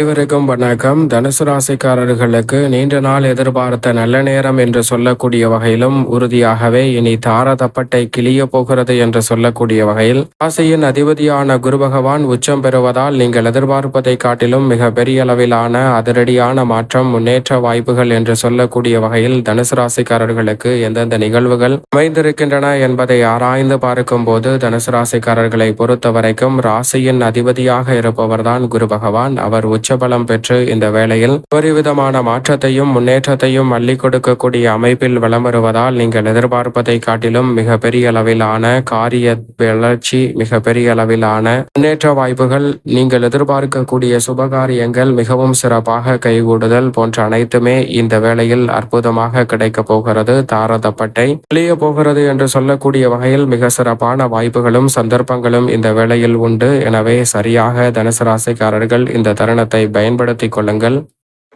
அனைவருக்கும் வணக்கம். தனுசு ராசிக்காரர்களுக்கு நீண்ட நாள் எதிர்பார்த்த நல்ல நேரம் என்று சொல்லக்கூடிய வகையிலும் உறுதியாகவே இனி தாரதப்பட்டை கிளிய போகிறது என்று சொல்லக்கூடிய வகையில் ராசியின் அதிபதியான குரு பகவான் உச்சம் பெறுவதால் நீங்கள் எதிர்பார்ப்பதை காட்டிலும் மிக பெரிய அளவிலான அதிரடியான மாற்றம் முன்னேற்ற வாய்ப்புகள் என்று சொல்லக்கூடிய வகையில் தனுசு ராசிக்காரர்களுக்கு எந்தெந்த நிகழ்வுகள் அமைந்திருக்கின்றன என்பதை ஆராய்ந்து பார்க்கும் போது தனுசு ராசிக்காரர்களை பொறுத்த வரைக்கும் ராசியின் அதிபதியாக இருப்பவர்தான் குரு பகவான். அவர் உச்ச உச்சபலம் பெற்று இந்த வேளையில் ஒருவிதமான மாற்றத்தையும் முன்னேற்றத்தையும் அள்ளி கொடுக்கக்கூடிய அமைப்பில் வளம் வருவதால் நீங்கள் எதிர்பார்ப்பதை காட்டிலும் மிக பெரிய அளவிலான காரிய வளர்ச்சி மிக பெரிய அளவிலான முன்னேற்ற வாய்ப்புகள் நீங்கள் எதிர்பார்க்கக்கூடிய சுபகாரியங்கள் மிகவும் சிறப்பாக கைகூடுதல் போன்ற அனைத்துமே இந்த வேளையில் அற்புதமாக கிடைக்கப் போகிறது. தாரதப்பட்டை வெளியே போகிறது என்று சொல்லக்கூடிய வகையில் மிக சிறப்பான வாய்ப்புகளும் சந்தர்ப்பங்களும் இந்த வேளையில் உண்டு. எனவே சரியாக தனுசு ராசிக்காரர்கள் இந்த தருணத்தை பயன்படுத்திக் கொள்ளுங்கள்.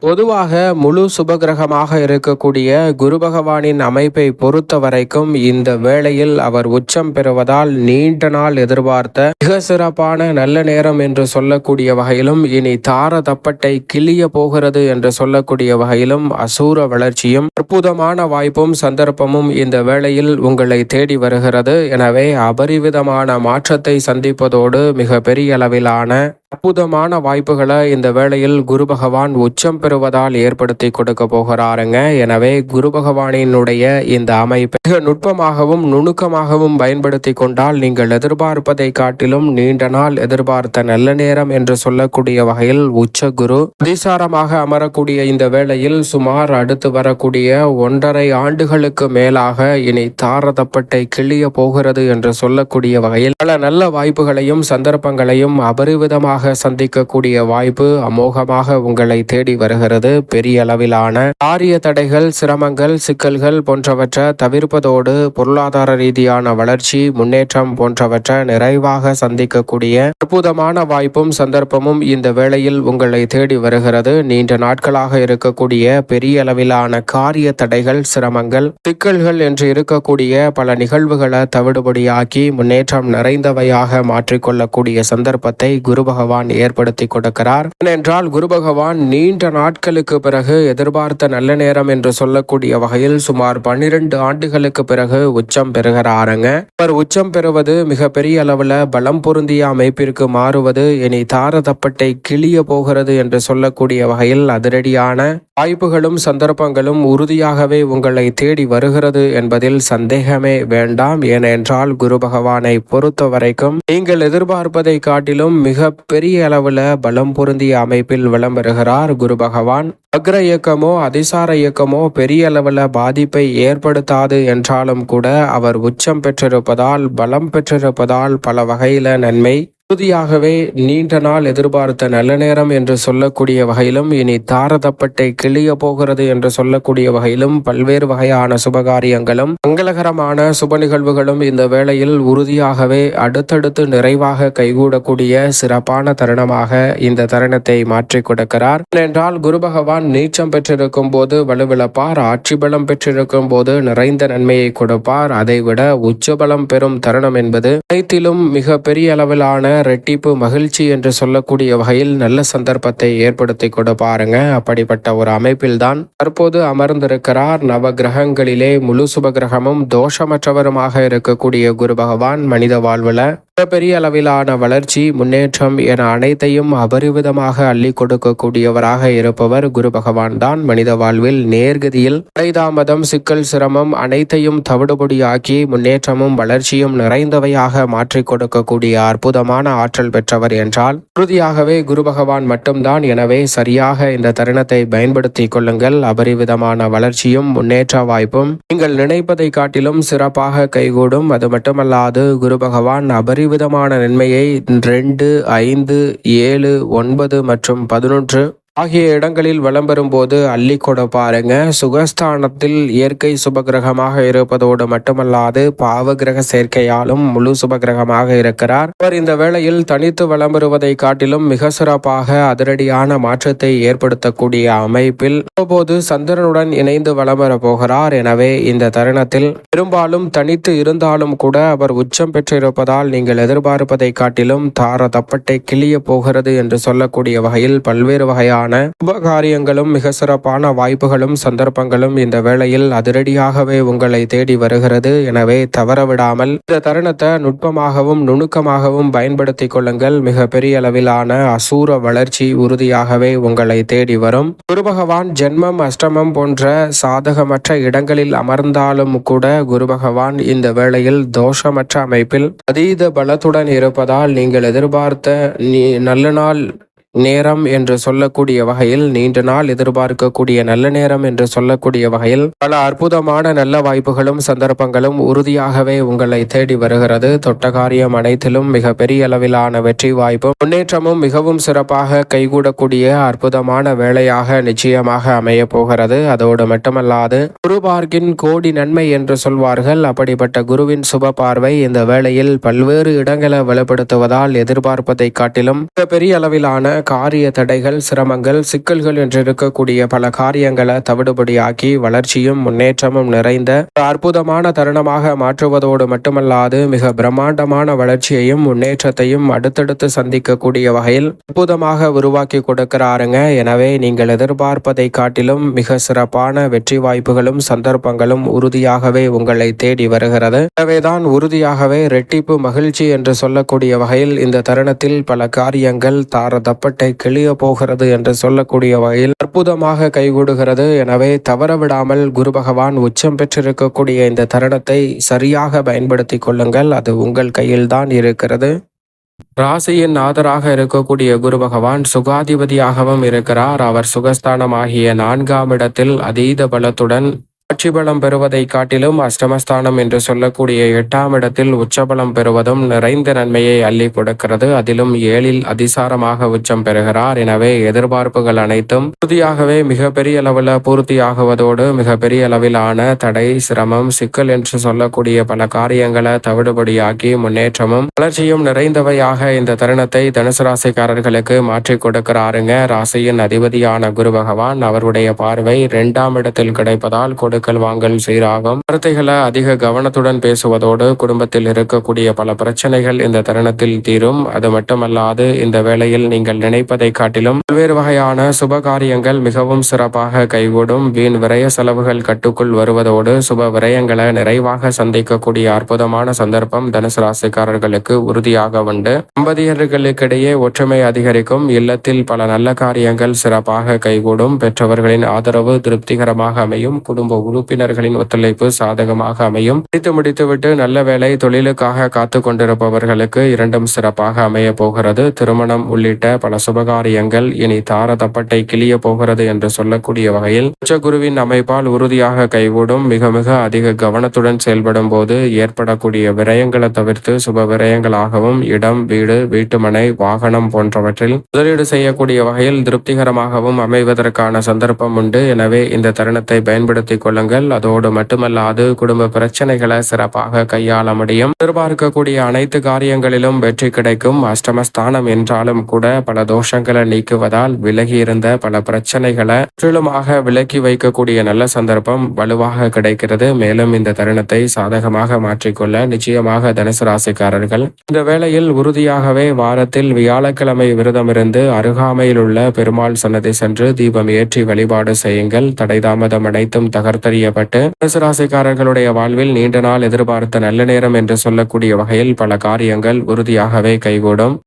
பொதுவாக முழு சுபகிரகமாக இருக்கக்கூடிய குரு பகவானின் அமைப்பை பொறுத்த வரைக்கும் இந்த வேளையில் அவர் உச்சம் பெறுவதால் நீண்ட நாள் எதிர்பார்த்த மிக சிறப்பான நல்ல நேரம் என்று சொல்லக்கூடிய வகையிலும் இனி தார தப்பட்டை கிளிய போகிறது என்று சொல்லக்கூடிய வகையிலும் அசூர வளர்ச்சியும் அற்புதமான வாய்ப்பும் சந்தர்ப்பமும் இந்த வேளையில் உங்களை தேடி வருகிறது. எனவே அபரிவிதமான மாற்றத்தை சந்திப்பதோடு மிக பெரிய அளவிலான அற்புதமான வாய்ப்புகளை இந்த வேளையில் குரு பகவான் உச்சம் பெறுவதால் ஏற்படுத்தி கொடுக்க போகிறாருங்க. எனவே குரு பகவானினுடைய இந்த அமைப்பை மிக நுட்பமாகவும் நுணுக்கமாகவும் பயன்படுத்தி கொண்டால் நீங்கள் எதிர்பார்ப்பதை காட்டிலும் நீண்ட நாள் எதிர்பார்த்த நல்ல நேரம் என்று சொல்லக்கூடிய வகையில் உச்ச குரு அதிசாரமாக அமரக்கூடிய இந்த வேளையில் சுமார் அடுத்து வரக்கூடிய ஒன்றரை ஆண்டுகளுக்கு மேலாக இனி தாரதப்பட்டை கிளிய போகிறது என்று சொல்லக்கூடிய வகையில் பல நல்ல வாய்ப்புகளையும் சந்தர்ப்பங்களையும் அபரிவிதமாக சந்திக்கக்கூடிய வாய்ப்பு அமோகமாக உங்களை தேடி வருகிறது. பெரிய அளவிலான காரிய தடைகள் சிரமங்கள் சிக்கல்கள் போன்றவற்றை தவிர்ப்பதோடு பொருளாதார ரீதியான வளர்ச்சி முன்னேற்றம் போன்றவற்றை நிறைவாக சந்திக்கக்கூடிய அற்புதமான வாய்ப்பும் சந்தர்ப்பமும் இந்த வேளையில் உங்களை தேடி வருகிறது. நீண்ட நாட்களாக இருக்கக்கூடிய பெரிய அளவிலான காரிய தடைகள் சிரமங்கள் சிக்கல்கள் என்று இருக்கக்கூடிய பல நிகழ்வுகளை தவிடுபடியாக்கி முன்னேற்றம் நிறைந்தவையாக மாற்றிக்கொள்ளக்கூடிய சந்தர்ப்பத்தை குரு பகவான் ஏற்படுத்தி கொடுக்கிறார். ஏனென்றால் குரு பகவான் நீண்ட நாட்களுக்கு பிறகு எதிர்பார்த்த நல்ல நேரம் என்று சொல்லக்கூடிய வகையில் சுமார் பன்னிரண்டு ஆண்டுகளுக்கு பிறகு உச்சம் பெறுகிறாருங்க. அவர் உச்சம் பெறுவது மிக பெரிய அளவுல பலம் பொருந்திய அமைப்பிற்கு மாறுவது இனி தாரதப்பட்டை கிளிய போகிறது என்று சொல்லக்கூடிய வகையில் அதிரடியான வாய்ப்புகளும் சந்தர்ப்பங்களும் உறுதியாகவே உங்களை தேடி வருகிறது என்பதில் சந்தேகமே வேண்டாம். ஏனென்றால் குரு பகவானை பொறுத்த வரைக்கும் நீங்கள் எதிர்பார்ப்பதை காட்டிலும் மிக பெரிய பெரிய அளவுல பலம் பொருந்திய அமைப்பில் விளம்பருகிறார் குரு பகவான். அக்ர இயக்கமோ அதிசார இயக்கமோ பெரிய அளவுல பாதிப்பை ஏற்படுத்தாது என்றாலும் கூட அவர் உச்சம் பெற்றிருப்பதால் பலம் பெற்றிருப்பதால் பல வகையில நன்மை உறுதியாகவே நீண்ட நாள் எதிர்பார்த்த நல்ல நேரம் என்று சொல்லக்கூடிய வகையிலும் இனி தாரதப்பட்டை கிளிய போகிறது என்று சொல்லக்கூடிய வகையிலும் பல்வேறு வகையான சுபகாரியங்களும் மங்களகரமான சுப நிகழ்வுகளும் இந்த வேளையில் உறுதியாகவே அடுத்தடுத்து நிறைவாக கைகூடக்கூடிய சிறப்பான தருணமாக இந்த தருணத்தை மாற்றிக் கொடுக்கிறார். ஏனென்றால் குரு பகவான் நீச்சம் பெற்றிருக்கும் போது வலுவிழப்பார் ஆட்சி பலம் பெற்றிருக்கும் போது நிறைந்த நன்மையை கொடுப்பார். அதைவிட உச்சபலம் பெறும் தருணம் என்பது அனைத்திலும் மிக பெரிய அளவிலான ரெட்டிப்பு மகிழ்ச்சி என்று சொல்லக்கூடிய வகையில் நல்ல சந்தர்ப்பத்தை ஏற்படுத்தி கூட பாருங்க. அப்படிப்பட்ட ஒரு அமைப்பில்தான் தற்போது அமர்ந்திருக்கிறார் நவ கிரகங்களிலே முழு சுப கிரகமும் தோஷமற்றவருமாக இருக்கக்கூடிய குரு பகவான் மனித வாழ்வுல. மிகப்பெரிய அளவிலான வளர்ச்சி முன்னேற்றம் என அனைத்தையும் அபரிவிதமாக அள்ளி கொடுக்கக்கூடியவராக இருப்பவர் குரு பகவான் தான். மனித வாழ்வில் நேர்கதியில் தாமதம் சிக்கல் சிரமம் அனைத்தையும் தவிடுபொடியாக்கி முன்னேற்றமும் வளர்ச்சியும் நிறைந்தவையாக மாற்றிக் கொடுக்கக்கூடிய அற்புதமான ஆற்றல் பெற்றவர் என்றால் உறுதியாகவே குரு பகவான் மட்டும்தான். எனவே சரியாக இந்த தருணத்தை பயன்படுத்திக் கொள்ளுங்கள். அபரிவிதமான வளர்ச்சியும் முன்னேற்ற வாய்ப்பும் நீங்கள் நினைப்பதை காட்டிலும் சிறப்பாக கைகூடும். அது மட்டுமல்லாது குரு பகவான் அபரிவிதமான நன்மையை ரெண்டு ஐந்து ஏழு ஒன்பது மற்றும் பதினொன்று ஆகிய இடங்களில் வலம் போது அள்ளி பாருங்க. சுகஸ்தானத்தில் இயற்கை சுபகிரகமாக இருப்பதோடு மட்டுமல்லாது பாவ கிரக சேர்க்கையாலும் முழு சுபகிரகமாக இருக்கிறார். அவர் இந்த வேளையில் தனித்து வலம் காட்டிலும் மிக சிறப்பாக அதிரடியான மாற்றத்தை ஏற்படுத்தக்கூடிய அமைப்பில் அவ்வப்போது சந்திரனுடன் இணைந்து வலம் போகிறார். எனவே இந்த தருணத்தில் பெரும்பாலும் தனித்து இருந்தாலும் கூட அவர் உச்சம் பெற்றிருப்பதால் நீங்கள் எதிர்பார்ப்பதை காட்டிலும் தார தப்பட்டை கிளிய போகிறது என்று சொல்லக்கூடிய வகையில் பல்வேறு வகையான சுப உபகாரியங்களும் மிக சிறப்பான வாய்ப்புகளும் சந்தர்ப்பங்களும் இந்த வேளையில் அதிரடியாகவே உங்களை தேடி வருகிறது. எனவே தவறவிடாமல் இந்த தருணத்தை நுட்பமாகவும் நுணுக்கமாகவும் பயன்படுத்திக் கொள்ளுங்கள். மிக பெரிய அளவிலான அசூர வளர்ச்சி உறுதியாகவே உங்களை தேடி வரும். குரு பகவான் ஜென்மம் அஷ்டமம் போன்ற சாதகமற்ற இடங்களில் அமர்ந்தாலும் கூட குரு பகவான் இந்த வேளையில் தோஷமற்ற அமைப்பில் அதீத பலத்துடன் இருப்பதால் நீங்கள் எதிர்பார்த்த நல்ல நாள் நேரம் என்று சொல்லக்கூடிய வகையில் நீண்ட நாள் எதிர்பார்க்கக்கூடிய நல்ல நேரம் என்று சொல்லக்கூடிய வகையில் பல அற்புதமான நல்ல வாய்ப்புகளும் சந்தர்ப்பங்களும் உறுதியாகவே உங்களை தேடி வருகிறது. தொட்ட காரியம் அனைத்திலும் மிக பெரிய அளவிலான வெற்றி வாய்ப்பும் முன்னேற்றமும் மிகவும் சிறப்பாக கைகூடக்கூடிய அற்புதமான வேலையாக நிச்சயமாக அமைய போகிறது. அதோடு மட்டுமல்லாது குரு பார்க்கின் கோடி நன்மை என்று சொல்வார்கள். அப்படிப்பட்ட குருவின் சுப பார்வை இந்த வேளையில் பல்வேறு இடங்களை வலுப்படுத்துவதால் எதிர்பார்ப்பதை காட்டிலும் மிக பெரிய அளவிலான காரிய தடைகள் சிரமங்கள் சிக்கல்கள் என்று இருக்கக்கூடிய பல காரியங்களை தவிடுபடியாக்கி வளர்ச்சியும் முன்னேற்றமும் நிறைந்த ஒரு அற்புதமான தருணமாக மாற்றுவதோடு மட்டுமல்லாது மிக பிரம்மாண்டமான வளர்ச்சியையும் முன்னேற்றத்தையும் அடுத்தடுத்து சந்திக்கக்கூடிய வகையில் அற்புதமாக உருவாக்கி கொடுக்கிறாருங்க. எனவே நீங்கள் எதிர்பார்ப்பதை காட்டிலும் மிக சிறப்பான வெற்றி வாய்ப்புகளும் சந்தர்ப்பங்களும் உறுதியாகவே உங்களை தேடி வருகிறது. எனவேதான் உறுதியாகவே ரெட்டிப்பு மகிழ்ச்சி என்று சொல்லக்கூடிய வகையில் இந்த தருணத்தில் பல காரியங்கள் தாரதப்பட்டை கிளிய போகிறது என்று சொல்லக்கூடிய வகையில் அற்புதமாக கைகூடுகிறது. எனவே தவறவிடாமல் குரு பகவான் உச்சம் பெற்றிருக்கக்கூடிய இந்த தருணத்தை சரியாக பயன்படுத்திக் கொள்ளுங்கள். அது உங்கள் கையில்தான் இருக்கிறது. ராசியின் நாதராக இருக்கக்கூடிய குரு பகவான் சுகாதிபதியாகவும் இருக்கிறார். அவர் சுகஸ்தானமாகிய நான்காம் இடத்தில் அதீத பலத்துடன் ஆட்சி பலம் பெறுவதை காட்டிலும் அஷ்டமஸ்தானம் என்று சொல்லக்கூடிய எட்டாம் இடத்தில் உச்சபலம் பெறுவதும் நிறைந்த நன்மையை அள்ளி கொடுக்கிறது. அதிலும் ஏழில் அதிசாரமாக உச்சம் பெறுகிறார். எனவே எதிர்பார்ப்புகள் அனைத்தும் உறுதியாகவே மிகப்பெரிய அளவில் பூர்த்தியாகுவதோடு மிகப்பெரிய அளவிலான தடை சிரமம் சிக்கல் என்று சொல்லக்கூடிய பல காரியங்களை தவிடுபடியாக்கி முன்னேற்றமும் வளர்ச்சியும் நிறைந்தவையாக இந்த தருணத்தை தனுசு ராசிக்காரர்களுக்கு மாற்றி கொடுக்கிறாருங்க. ராசியின் அதிபதியான குரு பகவான் அவருடைய பார்வை இரண்டாம் இடத்தில் கிடைப்பதால் கொடுக்கல் வாங்கல் சீராகும் வார்த்தைகளை அதிக கவனத்துடன் பேசுவதோடு குடும்பத்தில் இருக்கக்கூடிய பல பிரச்சனைகள் இந்த தருணத்தில் தீரும். அது மட்டுமல்லாது இந்த வேளையில் நீங்கள் நினைப்பதை காட்டிலும் பல்வேறு வகையான சுப காரியங்கள் மிகவும் சிறப்பாக கைகூடும். வீண் விரய செலவுகள் கட்டுக்குள் வருவதோடு சுப விரயங்களை நிறைவாக சந்திக்கக்கூடிய அற்புதமான சந்தர்ப்பம் தனுசு ராசிக்காரர்களுக்கு உறுதியாக உண்டு. தம்பதியர்களுக்கிடையே ஒற்றுமை அதிகரிக்கும். இல்லத்தில் பல நல்ல காரியங்கள் சிறப்பாக கைகூடும். பெற்றவர்களின் ஆதரவு திருப்திகரமாக அமையும். குடும்ப உறுப்பினர்களின் ஒத்துழைப்பு சாதகமாக அமையும். படித்து முடித்துவிட்டு நல்ல வேலை தொழிலுக்காக காத்து கொண்டிருப்பவர்களுக்கு இரண்டும் சிறப்பாக அமைய போகிறது. திருமணம் உள்ளிட்ட பல சுபகாரியங்கள் இனி தார தப்பட்டை கிளிய போகிறது என்று சொல்லக்கூடிய வகையில் உச்சகுருவின் அமைப்பால் உறுதியாக கைகூடும் மிக மிக அதிக கவனத்துடன் செயல்படும் போது ஏற்படக்கூடிய விரயங்களை தவிர்த்து சுப விரயங்களாகவும் இடம் வீடு வீட்டுமனை வாகனம் போன்றவற்றில் முதலீடு செய்யக்கூடிய வகையில் திருப்திகரமாகவும் அமைவதற்கான சந்தர்ப்பம் உண்டு. எனவே இந்த தருணத்தை பயன்படுத்திக் கொள்ளுங்கள் அதோடு மட்டுமல்லாது குடும்ப பிரச்சனைகளை சிறப்பாக கையாள முடியும். எதிர்பார்க்கக்கூடிய அனைத்து காரியங்களிலும் வெற்றி கிடைக்கும். அஷ்டமஸ்தானம் என்றாலும் கூட பல தோஷங்களை நீக்குவதால் விலகி இருந்த பல பிரச்சனைகளை முற்றிலுமாக விலக்கி வைக்கக்கூடிய நல்ல சந்தர்ப்பம் வலுவாக கிடைக்கிறது. மேலும் இந்த தருணத்தை சாதகமாக மாற்றிக்கொள்ள நிச்சயமாக தனுசு ராசிக்காரர்கள் இந்த வேளையில் உறுதியாகவே வாரத்தில் வியாழக்கிழமை விரதமிருந்து அருகாமையில் உள்ள பெருமாள் சன்னதி சென்று தீபம் ஏற்றி வழிபாடு செய்யுங்கள். தடைதாமதம் அனைத்தும் தகர்த்து கண்டறியப்பட்டு ராசிக்காரர்களுடைய வாழ்வில் நீண்ட நாள் எதிர்பார்த்த நல்ல நேரம் என்று சொல்லக்கூடிய வகையில் பல காரியங்கள் உறுதியாகவே கைகூடும்.